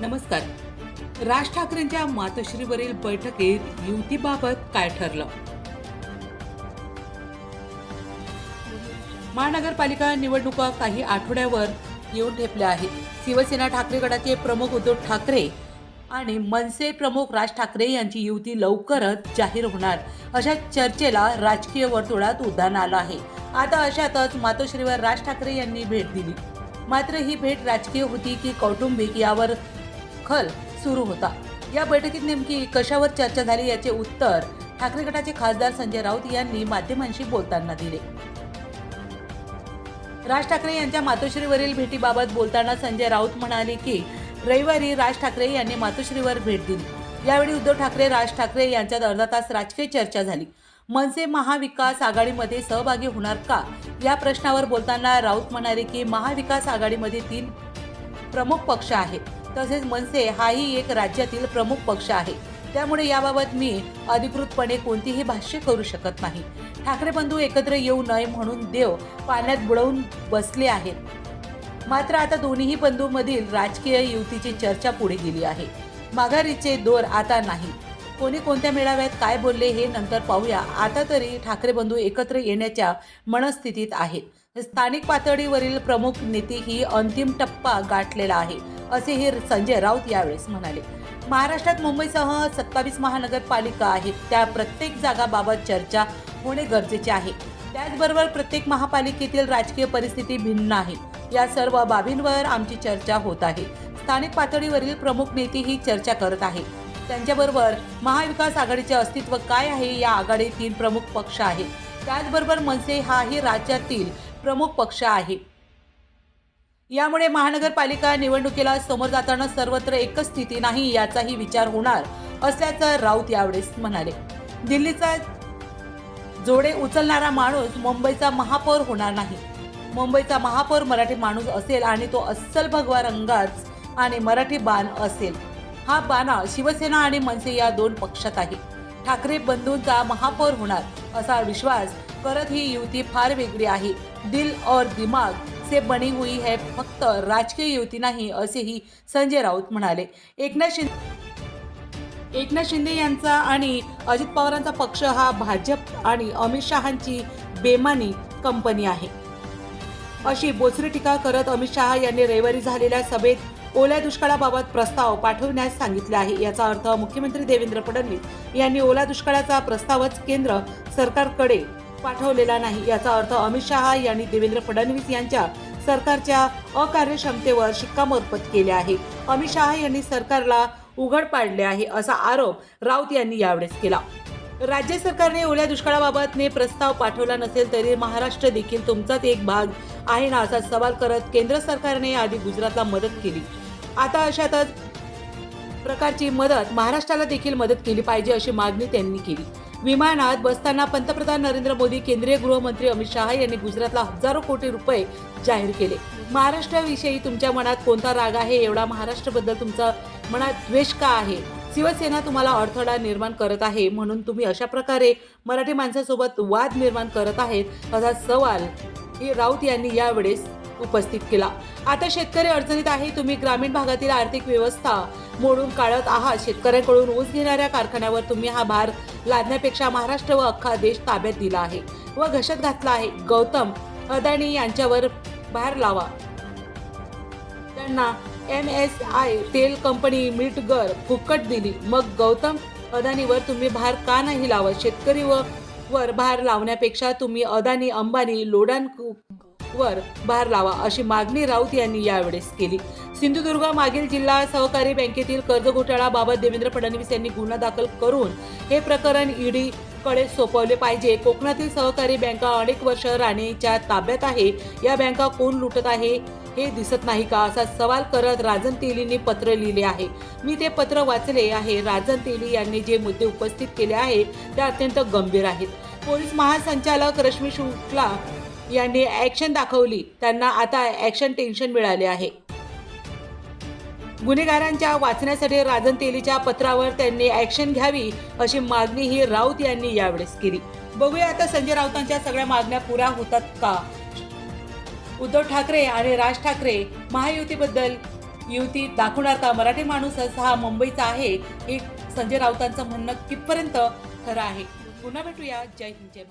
नमस्कार. राज ठाकरेंच्या मातोश्रीवरील बैठकीत युतीबाबत काय ठरलं? महानगरपालिका निवडणुका काही आठवड्यावर येऊन ठेपल्या आहेत. शिवसेना ठाकरे गटाचे प्रमुख उद्धव ठाकरे आणि मनसे प्रमुख राज ठाकरे यांची युती लवकरच जाहीर होणार. अशा चर्चेला राजकीय वर्तुळात उधाण आलं आहे. आता अशातच मातोश्रीवर राज ठाकरे यांनी भेट दिली. मात्र ही भेट राजकीय होती की कौटुंबिक यावर दखल सुरू होता. या बैठकीत नेमकी कशावर चर्चा झाली याचे उत्तर ठाकरे गटाचे खासदार संजय राऊत यांनी माध्यमांशी बोलताना दिले. राज ठाकरे यांच्या मातोश्रीवरील भेटीबाबत बोलताना संजय राऊत म्हणाले की रविवारी राज ठाकरे यांनी मातोश्रीवर भेट दिली. यावेळी उद्धव ठाकरे राज ठाकरे यांच्यात अर्धा तास राजकीय चर्चा झाली. मनसे महाविकास आघाडीमध्ये सहभागी होणार का? या प्रश्नावर बोलताना राऊत म्हणाले की महाविकास आघाडीमध्ये तीन प्रमुख पक्ष आहेत. तसेच मनसे हाही एक राज्यातील प्रमुख पक्ष आहे. त्यामुळे याबाबत मी अधिकृतपणे कोणतीही भाष्य करू शकत नाही. ठाकरे बंधू एकत्र येऊ नये म्हणून देव पाण्यात बुडवून बसले आहेत. मात्र आता दोन्हीही बंधूमधील राजकीय युतीची चर्चा पुढे गेली आहे. माघारीचे दोर आता नाही. कोणी कोणत्या मेळाव्यात काय बोलले हे नंतर पाहूया. आता तरी ठाकरे बंधू एकत्र येण्याच्या मनस्थितीत आहेत. स्थानिक पातळीवरील प्रमुख नीती ही अंतिम टप्पा गाठलेला आहे असेही संजय राऊत यावेळेस म्हणाले. महाराष्ट्रात मुंबईसह सत्तावीस महानगरपालिका आहेत त्या प्रत्येक जागाबाबत चर्चा होणे गरजेचे आहे. त्याचबरोबर प्रत्येक महापालिकेतील राजकीय परिस्थिती भिन्न आहे. या सर्व बाबींवर आमची चर्चा होत आहे. स्थानिक पातळीवरील प्रमुख नेते ही चर्चा करत आहे. त्यांच्याबरोबर महाविकास आघाडीचे अस्तित्व काय आहे या आघाडीत तीन प्रमुख पक्ष आहेत. त्याचबरोबर मनसे हाही राज्यातील प्रमुख पक्ष आहे. यामुळे महानगरपालिका निवडणुकीला समोर जाताना सर्वत्र एकच स्थिती नाही याचाही विचार होणार असल्याचं राऊत यावेळेस म्हणाले. दिल्लीचा जोडे उचलणारा माणूस मुंबईचा महापौर होणार नाही. मुंबईचा महापौर मराठी माणूस असेल आणि तो अस्सल भगवा रंगाच आणि मराठी बाण असेल. हा बाणा शिवसेना आणि मनसे या दोन पक्षात आहे. ठाकरे बंधूंचा महापौर होणार असा विश्वास करत ही युती फार वेगळी आहे. दिल और दिमाग से बनी हुई है फक्त राजकीय युती नाही असेही संजय राऊत म्हणाले. एकनाथ शिंदे एकनाथ शिंदे यांचा आणि अजित पवारांचा पक्ष हा भाजप आणि अमित शहांची बेमानी कंपनी आहे. अशी बोचरी टीका करत अमित शहा यांनी रविवारी झालेल्या सभेत ओल्या दुष्काळाबाबत प्रस्ताव पाठवण्यास सांगितले आहे. याचा अर्थ मुख्यमंत्री देवेंद्र फडणवीस यांनी ओल्या दुष्काळाचा प्रस्तावच केंद्र सरकारकडे पाठवलेला नाही. याचा अर्थ अमित शहा यांनी देवेंद्र फडणवीस यांच्या सरकारच्या अकार्यक्षमतेवर शिक्कामोर्तब केले आहे. अमित शहा यांनी सरकारला उघड पाडले आहे असा आरोप राऊत यांनी यावेळेस केला. राज्य सरकारने ओल्या दुष्काळाबाबतने प्रस्ताव पाठवला नसेल तरी महाराष्ट्र देखील तुमचाच एक भाग आहे ना असा सवाल करत केंद्र सरकारने आधी गुजरातला मदत केली. आता अशातच प्रकारची मदत महाराष्ट्राला देखील मदत केली पाहिजे अशी मागणी त्यांनी केली. विमानात बसताना पंतप्रधान नरेंद्र मोदी केंद्रीय गृहमंत्री अमित शहा यांनी गुजरातला हजारो कोटी रुपये जाहीर केले. महाराष्ट्राविषयी तुमच्या मनात कोणता राग आहे? एवढा महाराष्ट्राबद्दल तुमचा मनात द्वेष का आहे? शिवसेना तुम्हाला अडथळा निर्माण करत आहे म्हणून तुम्ही अशा प्रकारे मराठी माणसासोबत वाद निर्माण करत आहेत असा सवाल हे राऊत यांनी यावेळेस उपस्थित केला. आता शेतकरी अडचणीत आहे तुम्ही ग्रामीण भागातील आर्थिक व्यवस्था मोडून काढत आहात. शेतकऱ्यांकडून ऊस घेणाऱ्या कारखान्यावर तुम्ही हा भार लादण्यापेक्षा महाराष्ट्र व अख्खा देश ताब्यात दिला आहे व घशात घातला आहे. गौतम अदानी यांच्यावर भार लावा. त्यांना एम एस आय तेल कंपनी मिटगर फुकट दिली. मग गौतम अदानीवर तुम्ही भार का नाही लावत? शेतकरी व वर भार लावण्यापेक्षा तुम्ही अदानी अंबानी लोडान वर भार लावा अशी मागणी राऊत यांनी यावेळेस केली. सिंधुदुर्ग मागील जिल्हा सहकारी बँकेतील कर्ज घोटाळाबाबत देवेंद्र फडणवीस यांनी गुन्हा दाखल करून हे प्रकरण ईडी कडे सोपवले पाहिजे. कोकणातील सहकारी बँका अनेक वर्ष राणेच्या ताब्यात आहे. या बँका कोण लुटत आहे हे दिसत नाही का असा सवाल करत राजन तेलींनी पत्र लिहिले आहे. मी ते पत्र वाचले आहे. राजन तेली यांनी जे मुद्दे उपस्थित केले आहेत ते अत्यंत गंभीर आहेत. पोलीस महासंचालक रश्मी शुक्ला यांनी ॲक्शन दाखवली. त्यांना आता ॲक्शन टेन्शन मिळाले आहे. गुन्हेगारांच्या वाचण्यासाठी राजन तेलीच्या पत्रावर त्यांनी ॲक्शन घ्यावी अशी मागणी ही राऊत यांनी यावेळेस केली. बघूया आता संजय राऊतांच्या सगळ्या मागण्या पुऱ्या होतात का? उद्धव ठाकरे आणि राज ठाकरे महायुतीबद्दल युती दाखवणार का? मराठी माणूसच हा मुंबईचा आहे हे संजय राऊतांचं म्हणणं कितपर्यंत खरं आहे. पुन्हा भेटूया. जय हिंद जय